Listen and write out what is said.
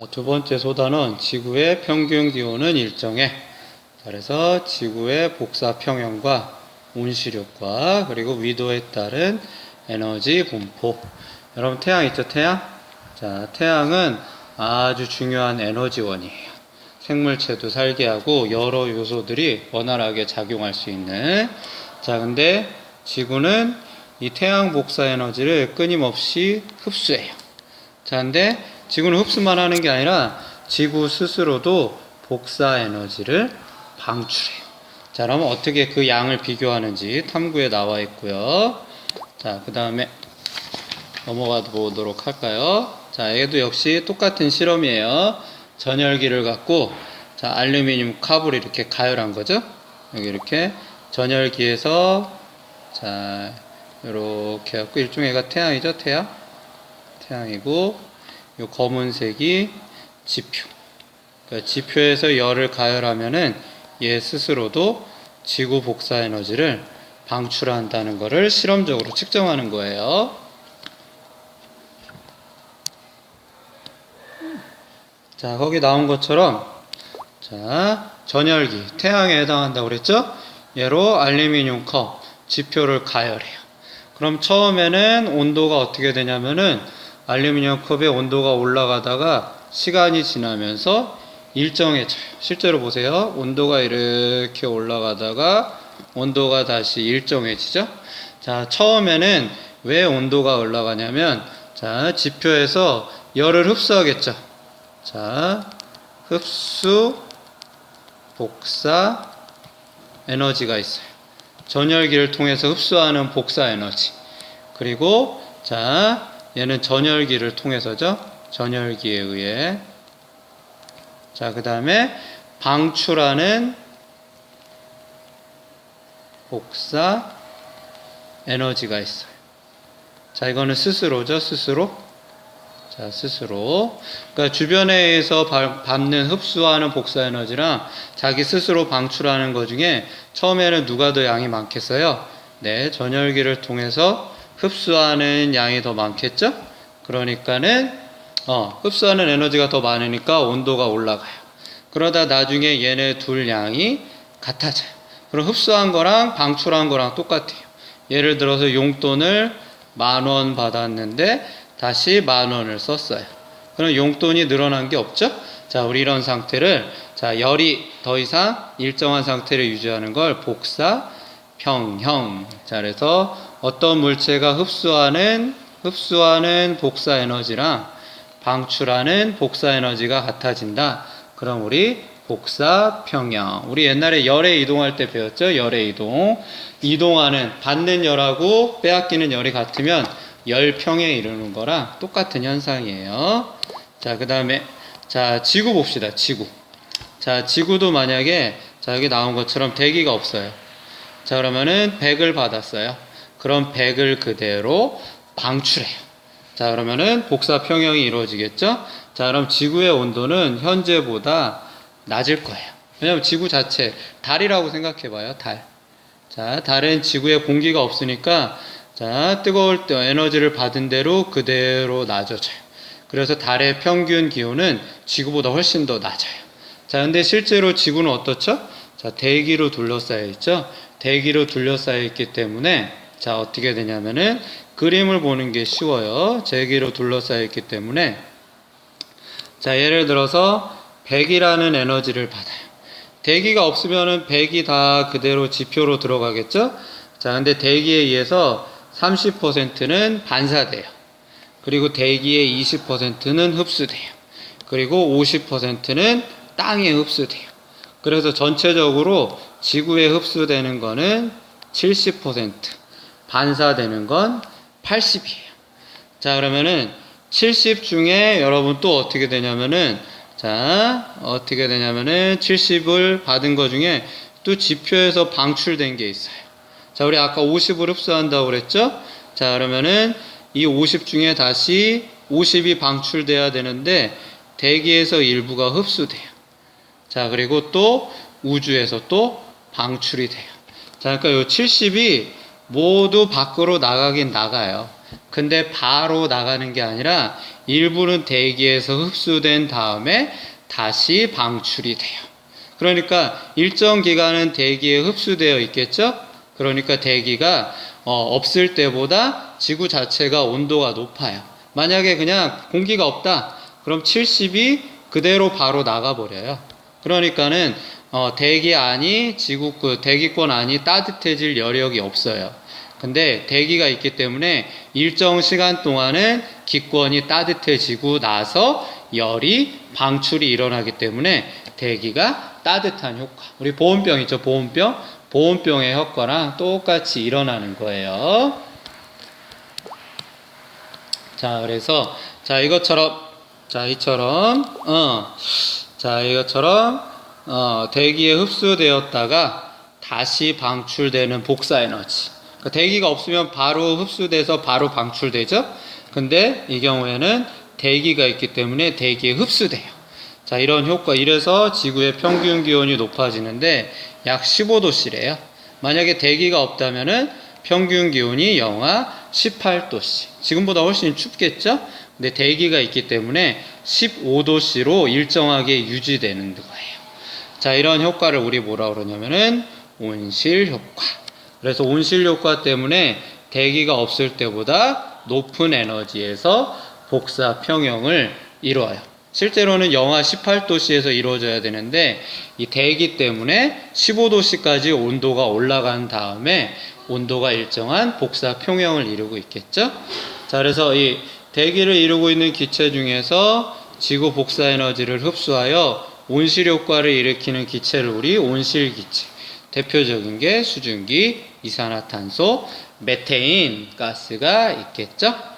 자, 두 번째 소단은 지구의 평균 기온은 일정해. 자, 그래서 지구의 복사 평형과 온실효과 그리고 위도에 따른 에너지 분포. 여러분 태양 있죠 태양? 자 태양은 아주 중요한 에너지원이에요. 생물체도 살게 하고 여러 요소들이 원활하게 작용할 수 있는. 자 근데 지구는 이 태양 복사 에너지를 끊임없이 흡수해요. 자, 근데 지구는 흡수만 하는 게 아니라 지구 스스로도 복사 에너지를 방출해요. 자, 그러면 어떻게 그 양을 비교하는지 탐구에 나와 있고요. 자, 그 다음에 넘어가 보도록 할까요? 자, 얘도 역시 똑같은 실험이에요. 전열기를 갖고 자, 알루미늄 컵을 이렇게 가열한 거죠. 여기 이렇게 전열기에서 자, 이렇게 갖고 일종의 가 태양이죠, 태양. 태양이고 요 검은색이 지표. 그러니까 지표에서 열을 가열하면은 얘 스스로도 지구 복사 에너지를 방출한다는 것을 실험적으로 측정하는 거예요. 자, 거기 나온 것처럼 자, 전열기 태양에 해당한다고 그랬죠? 얘로 알루미늄 컵 지표를 가열해요. 그럼 처음에는 온도가 어떻게 되냐면은 알루미늄 컵의 온도가 올라가다가 시간이 지나면서 일정해져요. 실제로 보세요. 온도가 이렇게 올라가다가 온도가 다시 일정해지죠. 자, 처음에는 왜 온도가 올라가냐면 자, 지표에서 열을 흡수하겠죠. 자, 흡수 복사 에너지가 있어요. 전열기를 통해서 흡수하는 복사 에너지. 그리고 자, 얘는 전열기를 통해서죠. 전열기에 의해. 자, 그 다음에 방출하는 복사 에너지가 있어요. 자, 이거는 스스로죠, 스스로. 자, 스스로. 그러니까 주변에서 바- 받는 흡수하는 복사 에너지랑 자기 스스로 방출하는 것 중에 처음에는 누가 더 양이 많겠어요? 네, 전열기를 통해서 흡수하는 양이 더 많겠죠? 그러니까는 어, 흡수하는 에너지가 더 많으니까 온도가 올라가요. 그러다 나중에 얘네 둘 양이 같아져요. 그럼 흡수한 거랑 방출한 거랑 똑같아요. 예를 들어서 용돈을 만 원 받았는데 다시 만 원을 썼어요. 그럼 용돈이 늘어난 게 없죠? 자, 우리 이런 상태를 자, 열이 더 이상 일정한 상태를 유지하는 걸 복사 평형. 자, 그래서 어떤 물체가 흡수하는 흡수하는 복사 에너지랑 방출하는 복사 에너지가 같아진다. 그럼 우리 복사 평형. 우리 옛날에 열에 이동할 때 배웠죠? 열의 이동. 이동하는 받는 열하고 빼앗기는 열이 같으면 열평에 이르는 거랑 똑같은 현상이에요. 자, 그다음에 자, 지구 봅시다. 지구. 자, 지구도 만약에 자, 여기 나온 것처럼 대기가 없어요. 자, 그러면은 100을 받았어요. 그럼 100을 그대로 방출해요. 자, 그러면은 복사 평형이 이루어지겠죠? 자, 그럼 지구의 온도는 현재보다 낮을 거예요. 왜냐면 지구 자체, 달이라고 생각해 봐요, 달. 자, 달은 지구에 공기가 없으니까 자, 뜨거울 때 에너지를 받은 대로 그대로 낮아져요. 그래서 달의 평균 기온은 지구보다 훨씬 더 낮아요. 자, 근데 실제로 지구는 어떻죠? 자, 대기로 둘러싸여 있죠? 대기로 둘러싸여 있기 때문에 자, 어떻게 되냐면은 그림을 보는 게 쉬워요. 대기로 둘러싸여 있기 때문에 자, 예를 들어서 100이라는 에너지를 받아요. 대기가 없으면은 100이 다 그대로 지표로 들어가겠죠? 자, 근데 대기에 의해서 30%는 반사돼요. 그리고 대기의 20%는 흡수돼요. 그리고 50%는 땅에 흡수돼요. 그래서 전체적으로 지구에 흡수되는 거는 70%, 반사되는 건 80이에요. 자, 그러면은 70 중에 여러분 또 어떻게 되냐면은 자, 어떻게 되냐면은 70을 받은 거 중에 또 지표에서 방출된 게 있어요. 자, 우리 아까 50을 흡수한다고 그랬죠? 자, 그러면은 이 50 중에 다시 50이 방출돼야 되는데 대기에서 일부가 흡수돼요. 자, 그리고 또 우주에서 또 방출이 돼요. 자, 그러니까 요 70이 모두 밖으로 나가긴 나가요. 근데 바로 나가는 게 아니라 일부는 대기에서 흡수된 다음에 다시 방출이 돼요. 그러니까 일정 기간은 대기에 흡수되어 있겠죠? 그러니까 대기가 어, 없을 때보다 지구 자체가 온도가 높아요. 만약에 그냥 공기가 없다. 그럼 70이 그대로 바로 나가버려요. 그러니까는 어, 대기 안이 지구 그 대기권 안이 따뜻해질 여력이 없어요. 근데 대기가 있기 때문에 일정 시간 동안은 기권이 따뜻해지고 나서 열이 방출이 일어나기 때문에 대기가 따뜻한 효과. 우리 보온병 있죠? 보온병. 보온병의 효과랑 똑같이 일어나는 거예요. 자, 그래서 자, 이것처럼 자, 이처럼 어. 자, 이것처럼 어, 대기에 흡수되었다가 다시 방출되는 복사 에너지. 그러니까 대기가 없으면 바로 흡수돼서 바로 방출되죠. 근데 이 경우에는 대기가 있기 때문에 대기에 흡수돼요. 자, 이런 효과. 이래서 지구의 평균 기온이 높아지는데 약 15도씨래요. 만약에 대기가 없다면은 평균 기온이 영하 18도씨. 지금보다 훨씬 춥겠죠? 근데 대기가 있기 때문에 15도씨로 일정하게 유지되는 거예요. 자, 이런 효과를 우리 뭐라 그러냐면은 온실 효과. 그래서 온실 효과 때문에 대기가 없을 때보다 높은 에너지에서 복사 평형을 이루어요. 실제로는 영하 18도씨에서 이루어져야 되는데 이 대기 때문에 15도씨까지 온도가 올라간 다음에 온도가 일정한 복사 평형을 이루고 있겠죠. 자, 그래서 이 대기를 이루고 있는 기체 중에서 지구 복사 에너지를 흡수하여 온실 효과를 일으키는 기체를 우리 온실 기체. 대표적인 게 수증기, 이산화탄소, 메테인 가스가 있겠죠.